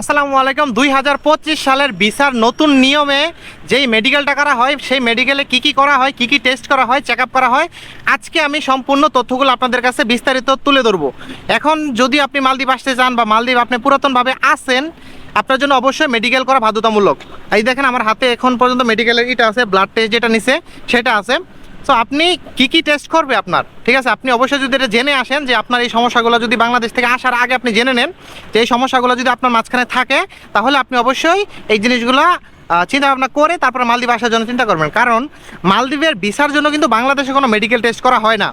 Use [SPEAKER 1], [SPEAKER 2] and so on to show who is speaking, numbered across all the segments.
[SPEAKER 1] আসসালামু আলাইকুম। দুই হাজার পঁচিশ সালের ভিসার নতুন নিয়মে যেই মেডিকেলটা করা হয়, সেই মেডিকেলে কি কি করা হয়, কি কি টেস্ট করা হয় চেক করা হয়, আজকে আমি সম্পূর্ণ তথ্যগুলো আপনাদের কাছে বিস্তারিত তুলে ধরবো। এখন যদি আপনি মালদ্বীপ আসতে চান বা মালদ্বীপ আপনি পুরাতনভাবে আসেন আপনার জন্য অবশ্যই মেডিকেল করা বাধ্যতামূলক। এই দেখেন আমার হাতে এখন পর্যন্ত মেডিকেলের ইটা আছে ব্লাড টেস্ট যেটা নিছে, সেটা আছে। সো আপনি কি কি টেস্ট করবে আপনার? ঠিক আছে? আপনি অবশ্যই যদি এটা জেনে আসেন যে আপনার এই সমস্যাগুলো যদি বাংলাদেশ থেকে আসার আগে আপনি জেনে নেন, যে এই সমস্যাগুলো যদি আপনার মাঝখানে থাকে, তাহলে আপনি অবশ্যই এই জিনিসগুলো চিন্তা ভাবনা করে তারপরে মালদ্বীপ আসার জন্য চিন্তা করবেন। কারণ মালদ্বীপের ভিসার জন্য কিন্তু বাংলাদেশে কোনো মেডিকেল টেস্ট করা হয় না।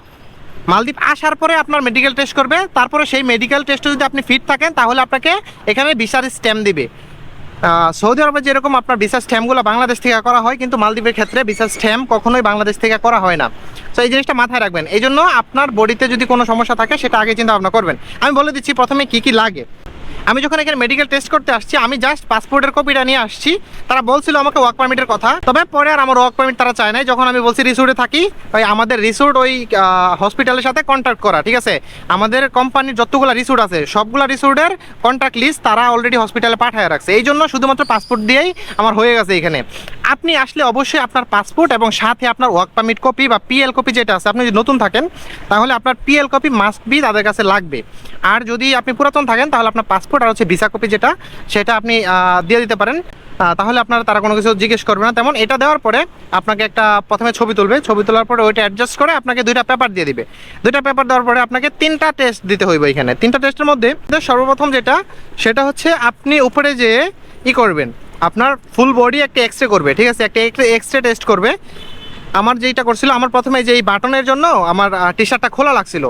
[SPEAKER 1] মালদ্বীপ আসার পরে আপনার মেডিকেল টেস্ট করবে, তারপরে সেই মেডিকেল টেস্টে যদি আপনি ফিট থাকেন, তাহলে আপনাকে এখানে ভিসার স্ট্যাম্প দিবে। সৌদি আরবে যেরকম আপনার ভিসা স্ট্যাম্পগুলো বাংলাদেশ থেকে করা হয়, কিন্তু মালদ্বীপের ক্ষেত্রে ভিসা স্ট্যাম্প কখনোই বাংলাদেশ থেকে করা হয় না। তো এই জিনিসটা মাথায় রাখবেন। এই জন্য আপনার বডিতে যদি কোনো সমস্যা থাকে, সেটা আগে চিন্তা ভাবনা করবেন। আমি বলে দিচ্ছি, প্রথমে কি কি লাগে? আমি যখন এখানে মেডিকেল টেস্ট করতে আসছি, আমি জাস্ট পাসপোর্টের কপিটা নিয়ে আসছি। তারা বলছিল আমাকে ওয়ার্ক পারমিটের কথা। তবে পরে আর আমার ওয়ার্ক পারমিট তারা চায় নাই। যখন আমি বলছি রিসোর্টে থাকি, ওই আমাদের রিসোর্ট ওই হসপিটালের সাথে কন্ট্যাক্ট করা, ঠিক আছে? আমাদের কোম্পানির যতগুলো রিসোর্ট আছে, সবগুলো রিসোর্টের কন্ট্যাক্ট লিস্ট তারা অলরেডি হসপিটালে পাঠিয়ে রাখছে। এই জন্য শুধুমাত্র পাসপোর্ট দিয়েই আমার হয়ে গেছে এখানে। আপনি আসলে অবশ্যই আপনার পাসপোর্ট এবং সাথে আপনার ওয়ার্ক পারমিট কপি বা পিএল কপি যেটা আছে, আপনি যদি নতুন থাকেন, তাহলে আপনার পিএল কপি মাস্ট বি তাদের কাছে লাগবে। আর যদি আপনি পুরাতন থাকেন, তাহলে আপনার পাসপোর্ট আর হচ্ছে ভিসা কপি যেটা, সেটা আপনি দিয়ে দিতে পারেন। তাহলে আপনারা তারা কোনো কিছু জিজ্ঞেস করবে না। তেমন এটা দেওয়ার পরে আপনাকে একটা প্রথমে ছবি তুলবে। ছবি তোলার পরে ওইটা অ্যাডজাস্ট করে আপনাকে দুইটা পেপার দিয়ে দিবে। দুইটা পেপার দেওয়ার পরে আপনাকে তিনটা টেস্ট দিতে হইবে এখানে। তিনটা টেস্টের মধ্যে সর্বপ্রথম যেটা, সেটা হচ্ছে আপনি উপরে যে ই করবেন, আপনার ফুল বডি একটা এক্স রে করবে, ঠিক আছে? একটা এক্স রে টেস্ট করবে। আমার যেইটা করছিল, আমার প্রথমে যে এই বাটনের জন্য আমার টি শার্টটা খোলা লাগছিল,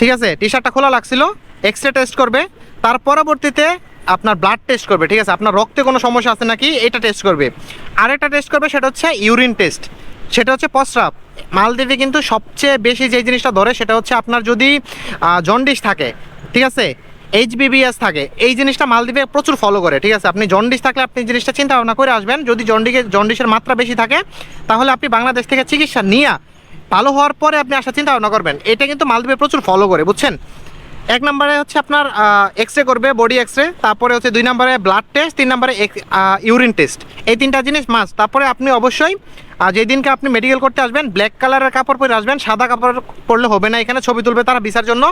[SPEAKER 1] ঠিক আছে? টি শার্টটা খোলা লাগছিল এক্স রে টেস্ট করবে, তার পরবর্তীতে আপনার ব্লাড টেস্ট করবে, ঠিক আছে? আপনার রক্তে কোনো সমস্যা আছে নাকি, এটা টেস্ট করবে। আরেকটা টেস্ট করবে, সেটা হচ্ছে ইউরিন টেস্ট সেটা হচ্ছে প্রস্রাব। মালদ্বীপে কিন্তু সবচেয়ে বেশি যে জিনিসটা ধরে, সেটা হচ্ছে আপনার যদি জন্ডিস থাকে, ঠিক আছে? এইচ এইচবিবিএস থাকে, এই জিনিসটা মালদ্বীপে প্রচুর ফলো করে, ঠিক আছে? আপনি জন্ডিস থাকলে আপনি জিনিসটা চিন্তা ভাবনা করে আসবেন, যদি জন্ডিকে জন্ডিসের মাত্রা বেশি থাকে, তাহলে আপনি বাংলাদেশ থেকে চিকিৎসা নিয়ে ভালো হওয়ার পরে আপনি আসার চিন্তা ভাবনা করবেন। এটা কিন্তু মালদ্বীপে প্রচুর ফলো করে, বুঝছেন? এক নম্বরে হচ্ছে আপনার এক্স রে করবে বডি এক্স রে তারপরে হচ্ছে দুই নম্বরে ব্লাড টেস্ট তিন নম্বরে ইউরিন টেস্ট এই তিনটা জিনিস মাস্ট তারপরে আপনি অবশ্যই আহ, যেই দিনকে আপনি মেডিকেল করতে আসবেন ব্ল্যাক কালারের কাপড় পরে আসবেন সাদা কাপড় পরলে হবে না এখানে ছবি তুলবে তারা ভিসার জন্য।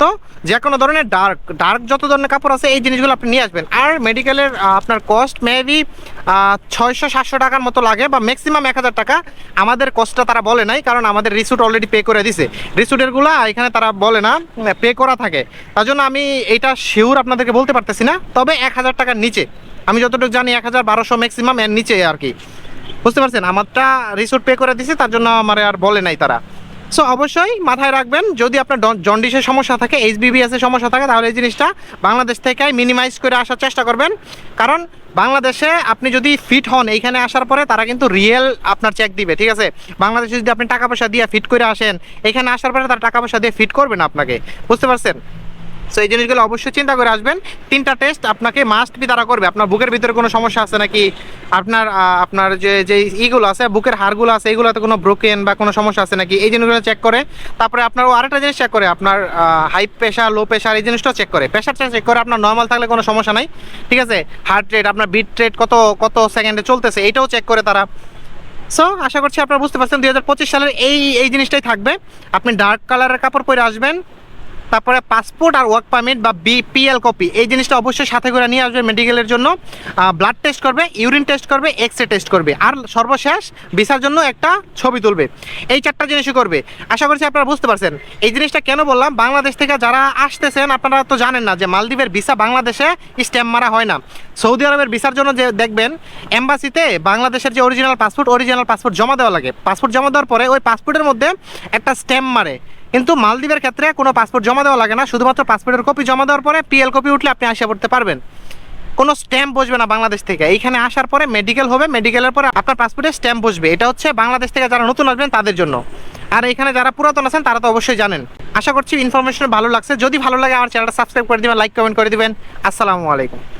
[SPEAKER 1] তো যে কোনো ধরনের ডার্ক ডার্ক যত ধরনের কাপড় আছে এই জিনিসগুলো আপনি নিয়ে আসবেন। আর মেডিকেলের আপনার কস্ট মেবি ছয়শো সাতশো টাকার মতো লাগে বা ম্যাক্সিমাম এক হাজার টাকা। আমাদের কস্টটা তারা বলে নাই কারণ আমাদের রিসুট অলরেডি পে করে দিছে। রিসুটেরগুলো এখানে তারা বলে না পে করা থাকে। তার জন্য আমি এটা শিওর আপনাদেরকে বলতে পারতেছি না তবে এক হাজার টাকার নিচে। আমি যতটুকু জানি এক হাজার বারোশো ম্যাক্সিমাম এর নিচে আর কি। বুঝতে পারছেন? আমারটা রিসোর্ট পে করে দিছে, তার জন্য আমার আর বলে নাই তারা। সো অবশ্যই মাথায় রাখবেন, যদি আপনার জন্ডিসের সমস্যা থাকে এইচবিবিএস এর সমস্যা থাকে, তাহলে এই জিনিসটা বাংলাদেশ থেকে মিনিমাইজ করে আসার চেষ্টা করবেন। কারণ বাংলাদেশে আপনি যদি ফিট হন, এইখানে আসার পরে তারা কিন্তু রিয়েল আপনার চেক দিবে, ঠিক আছে? বাংলাদেশে যদি আপনি টাকা পয়সা দিয়ে ফিট করে আসেন এখানে আসার পরে তারা টাকা পয়সা দিয়ে ফিট করবে না আপনাকে। বুঝতে পারছেন? সো এই জিনিসগুলো অবশ্যই চিন্তা করে আসবেন। তিনটা টেস্ট আপনাকে মাস্ট বি তারা করবে। আপনার বুকের ভিতরে কোনো সমস্যা আছে নাকি? আপনার আপনার যে যে ইগুলো আছে, বুকের হাড়গুলো আছে, এগুলোতে কোনো ব্রোকেন বা কোনো সমস্যা আছে নাকি? এই জিনিসগুলো চেক করে। তারপরে আপনার ও আরেকটা জিনিস চেক করে। আপনার হাই প্রেশার লো প্রেশার এই জিনিসটাও চেক করে। প্রেশারটা চেক করে আপনার নর্মাল থাকলে কোনো সমস্যা নাই। ঠিক আছে? হার্ট রেট আপনার বিট রেট কত কত সেকেন্ডে চলতেছে, এইটাও চেক করে তারা। সো আশা করছি আপনারা বুঝতে পারছেন, দুই হাজার পঁচিশ সালের এই এই জিনিসটাই থাকবে। আপনি ডার্ক কালারের কাপড় পরে আসবেন। তারপরে পাসপোর্ট আর ওয়ার্ক পারমিট বা বিপিএল কপি এই জিনিসটা অবশ্যই সাথে করে নিয়ে আসবে মেডিকেলের জন্য। ব্লাড টেস্ট করবে ইউরিন টেস্ট করবে এক্স রে টেস্ট করবে। আর সর্বশেষ ভিসার জন্য একটা ছবি তুলবে। এই চারটা জিনিসই করবে। আশা করছি আপনারা বুঝতে পারছেন। এই জিনিসটা কেন বললাম? বাংলাদেশ থেকে যারা আসতেছেন, আপনারা তো জানেন না যে মালদ্বীপের ভিসা বাংলাদেশে স্ট্যাম্প মারা হয় না। সৌদি আরবের ভিসার জন্য যে দেখবেন, এম্বাসিতে বাংলাদেশের যে অরিজিনাল পাসপোর্ট অরিজিনাল পাসপোর্ট জমা দেওয়া লাগে। পাসপোর্ট জমা দেওয়ার পরে ওই পাসপোর্টের মধ্যে একটা স্ট্যাম্প মারে। কিন্তু মালদ্বীপের ক্ষেত্রে কোনো পাসপোর্ট জমা দেওয়া লাগে না। শুধুমাত্র পাসপোর্টের কপি জমা দেওয়ার পরে পিএল কপি উঠলে আপনি আসা পড়তে পারবেন। কোনো স্ট্যাম্প বসবে না বাংলাদেশ থেকে। এইখানে আসার পরে মেডিকেল হবে মেডিকেলের পরে আপনার পাসপোর্টে স্ট্যাম্প বসবে। এটা হচ্ছে বাংলাদেশ থেকে যারা নতুন আসবেন তাদের জন্য। আর এখানে যারা পুরাতন আছেন তারা তো অবশ্যই জানেন। আশা করছি ইনফরমেশন ভালো লাগছে। যদি ভালো লাগে আমার চ্যানেলটা সাবস্ক্রাইব করে দিবেন লাইক কমেন্ট করে দিবেন। আসসালামু আলাইকুম।